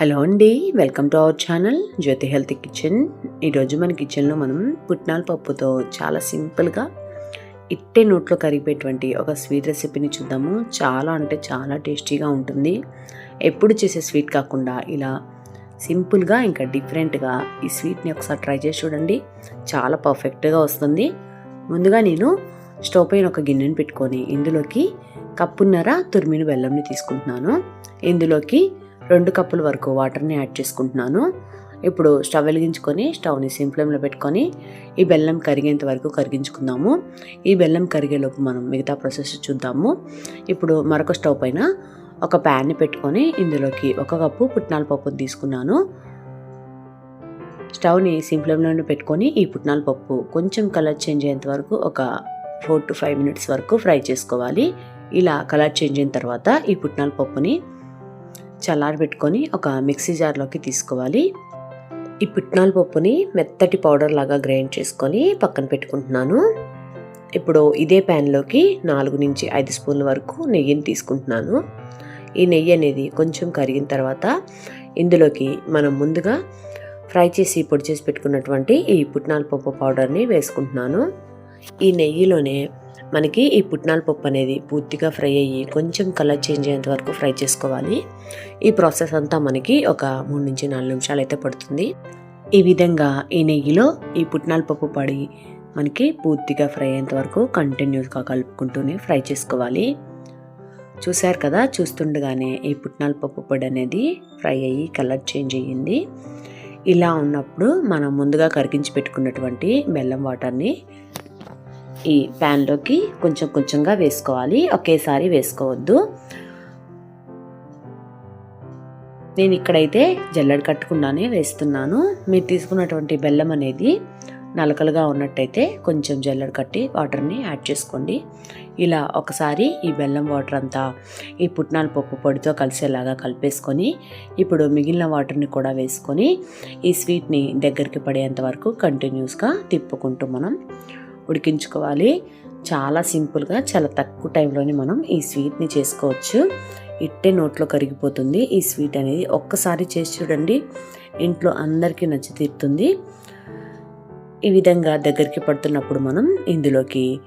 Hello అండి welcome to our channel Jyothi health kitchen. ఈరోజు మన కిచెన్లో మనం పుట్నాల పప్పుతో చాలా సింపుల్గా ఇట్టే నోట్లో కరిగిపోయేటువంటి ఒక స్వీట్ రెసిపీని చూద్దాము. చాలా అంటే చాలా టేస్టీగా ఉంటుంది. ఎప్పుడు చేసే స్వీట్ కాకుండా ఇలా సింపుల్గా ఇంకా డిఫరెంట్గా ఈ స్వీట్ని ఒకసారి ట్రై చేసి చూడండి. చాలా పర్ఫెక్ట్గా వస్తుంది. ముందుగా నేను స్టవ్ పైన ఒక గిన్నెని పెట్టుకొని ఇందులోకి కప్పున్నర తురిమిన బెల్లంని తీసుకుంటున్నాను. ఇందులోకి రెండు కప్పుల వరకు వాటర్ని యాడ్ చేసుకుంటున్నాను. ఇప్పుడు స్టవ్ వెలిగించుకొని స్టవ్ని సిమ్ ఫ్లేమ్లో పెట్టుకొని ఈ బెల్లం కరిగేంత వరకు కరిగించుకుందాము. ఈ బెల్లం కరిగేలోపు మనం మిగతా ప్రాసెస్ చూద్దాము. ఇప్పుడు మరొక స్టవ్ పైన ఒక ప్యాన్ని పెట్టుకొని ఇందులోకి ఒక కప్పు పుట్నాల పప్పు తీసుకున్నాను. స్టవ్ని సిమ్ ఫ్లేమ్లోనే పెట్టుకొని ఈ పుట్నాల పప్పు కొంచెం కలర్ చేంజ్ అయ్యేంత వరకు ఒక ఫోర్ టు ఫైవ్ మినిట్స్ వరకు ఫ్రై చేసుకోవాలి. ఇలా కలర్ చేంజ్ అయిన తర్వాత ఈ పుట్నాల పప్పుని చల్లారబెట్టుకొని ఒక మిక్సీ జార్లోకి తీసుకోవాలి. ఈ పుట్నాల పప్పుని మెత్తటి పౌడర్ లాగా గ్రైండ్ చేసుకొని పక్కన పెట్టుకుంటున్నాను. ఇప్పుడు ఇదే ప్యాన్లోకి నాలుగు నుంచి ఐదు స్పూన్ల వరకు నెయ్యిని తీసుకుంటున్నాను. ఈ నెయ్యి అనేది కొంచెం కరిగిన తర్వాత ఇందులోకి మనం ముందుగా ఫ్రై చేసి పొడి చేసి పెట్టుకున్నటువంటి ఈ పుట్నాల పప్పు పౌడర్ని వేసుకుంటున్నాను. ఈ నెయ్యిలోనే మనకి ఈ పుట్నాల పప్పు అనేది పూర్తిగా ఫ్రై అయ్యి కొంచెం కలర్ చేంజ్ అయ్యేంత వరకు ఫ్రై చేసుకోవాలి. ఈ ప్రాసెస్ అంతా మనకి ఒక మూడు నుంచి నాలుగు నిమిషాలు అయితే పడుతుంది. ఈ విధంగా ఈ నెయ్యిలో ఈ పుట్నాల పప్పు పడి మనకి పూర్తిగా ఫ్రై అయ్యేంత వరకు కంటిన్యూస్గా కలుపుకుంటూనే ఫ్రై చేసుకోవాలి. చూశారు కదా చూస్తుండగానే ఈ పుట్నాల పప్పు పొడి అనేది ఫ్రై అయ్యి కలర్ చేంజ్ అయ్యింది. ఇలా ఉన్నప్పుడు మనం ముందుగా కరిగించి పెట్టుకున్నటువంటి బెల్లం వాటర్ని ఈ ప్యాన్లోకి కొంచెం కొంచెంగా వేసుకోవాలి. ఒకేసారి వేసుకోవద్దు. నేను ఇక్కడైతే జల్లెడ కట్టుకుండానే వేస్తున్నాను. మీరు తీసుకున్నటువంటి బెల్లం అనేది నలకలుగా ఉన్నట్టయితే కొంచెం జల్లెడ కట్టి వాటర్ని యాడ్ చేసుకోండి. ఇలా ఒకసారి ఈ బెల్లం వాటర్ అంతా ఈ పుట్నాల పప్పు పొడితో కలిసేలాగా కలిపేసుకొని ఇప్పుడు మిగిలిన వాటర్ని కూడా వేసుకొని ఈ స్వీట్ని దగ్గరికి పడేంత వరకు కంటిన్యూస్గా తిప్పుకుంటూ మనం ఉడికించుకోవాలి. చాలా సింపుల్గా చాలా తక్కువ టైంలోనే మనం ఈ స్వీట్ని చేసుకోవచ్చు. ఇట్టే నోట్లో కరిగిపోతుంది. ఈ స్వీట్ అనేది ఒక్కసారి చేసి చూడండి ఇంట్లో అందరికీ నచ్చి తీరుతుంది. ఈ విధంగా దగ్గరికి పడుతున్నప్పుడు మనం ఇందులోకి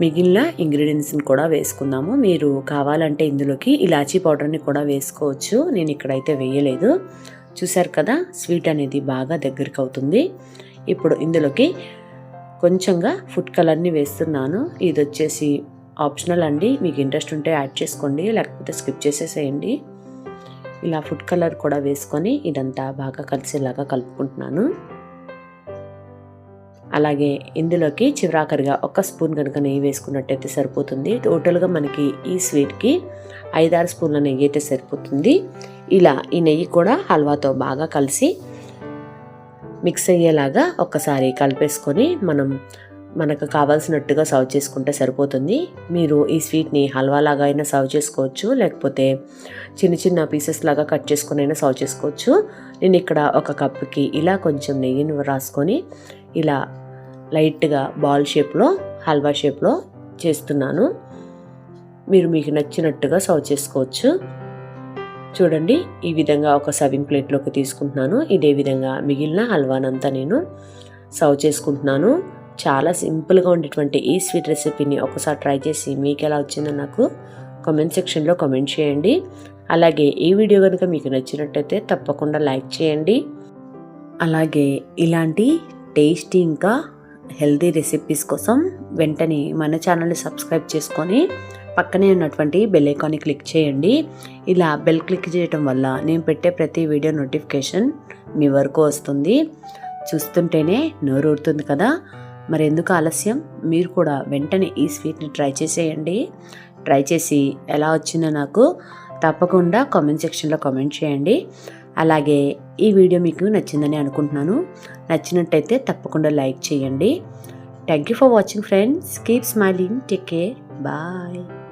మిగిలిన ఇంగ్రీడియంట్స్ని కూడా వేసుకుందాము. మీరు కావాలంటే ఇందులోకి ఇలాచీ పౌడర్ని కూడా వేసుకోవచ్చు. నేను ఇక్కడైతే వేయలేదు. చూసారు కదా స్వీట్ అనేది బాగా దగ్గరికి అవుతుంది. ఇప్పుడు ఇందులోకి కొంచెంగా ఫుడ్ కలర్ని వేస్తున్నాను. ఇది వచ్చేసి ఆప్షనల్ అండి. మీకు ఇంట్రెస్ట్ ఉంటే యాడ్ చేసుకోండి లేకపోతే స్కిప్ చేసేసేయండి. ఇలా ఫుడ్ కలర్ కూడా వేసుకొని ఇదంతా బాగా కలిసేలాగా కలుపుకుంటున్నాను. అలాగే ఇందులోకి చివరాకరిగా ఒక స్పూన్ కనుక నెయ్యి వేసుకున్నట్టయితే సరిపోతుంది. టోటల్గా మనకి ఈ స్వీట్కి ఐదారు స్పూన్ల నెయ్యి అయితే సరిపోతుంది. ఇలా ఈ నెయ్యి కూడా హల్వాతో బాగా కలిసి మిక్స్ అయ్యేలాగా ఒక్కసారి కలిపేసుకొని మనం మనకు కావాల్సినట్టుగా సర్వ్ చేసుకుంటే సరిపోతుంది. మీరు ఈ స్వీట్ని హల్వా లాగా అయినా సర్వ్ చేసుకోవచ్చు లేకపోతే చిన్న చిన్న పీసెస్ లాగా కట్ చేసుకుని అయినా సర్వ్ చేసుకోవచ్చు. నేను ఇక్కడ ఒక కప్పుకి ఇలా కొంచెం నెయ్యిని రాసుకొని ఇలా లైట్గా బాల్ షేప్లో హల్వా షేప్లో చేస్తున్నాను. మీరు మీకు నచ్చినట్టుగా సర్వ్ చేసుకోవచ్చు. చూడండి ఈ విధంగా ఒక సర్వింగ్ ప్లేట్లోకి తీసుకుంటున్నాను. ఇదే విధంగా మిగిలిన హల్వానంతా నేను సర్వ్ చేసుకుంటున్నాను. చాలా సింపుల్గా ఉండేటువంటి ఈ స్వీట్ రెసిపీని ఒకసారి ట్రై చేసి మీకు ఎలా వచ్చిందో నాకు కామెంట్ సెక్షన్లో కామెంట్ చేయండి. అలాగే ఈ వీడియో కనుక మీకు నచ్చినట్టయితే తప్పకుండా లైక్ చేయండి. అలాగే ఇలాంటి టేస్టీ ఇంకా హెల్తీ రెసిపీస్ కోసం వెంటనే మన ఛానల్ని సబ్స్క్రైబ్ చేసుకొని పక్కనే ఉన్నటువంటి బెల్ ఐకాన్ని క్లిక్ చేయండి. ఇలా బెల్ క్లిక్ చేయటం వల్ల నేను పెట్టే ప్రతి వీడియో నోటిఫికేషన్ మీ వరకు వస్తుంది. చూస్తుంటేనే నోరు ఊరుతుంది కదా. మరి ఎందుకు ఆలస్యం? మీరు కూడా వెంటనే ఈ స్వీట్ని ట్రై చేసేయండి. ట్రై చేసి ఎలా వచ్చిందో నాకు తప్పకుండా కామెంట్ సెక్షన్లో కామెంట్ చేయండి. అలాగే ఈ వీడియో మీకు నచ్చిందని అనుకుంటున్నాను. నచ్చినట్టయితే తప్పకుండా లైక్ చేయండి. Thank you for watching friends keep smiling take care bye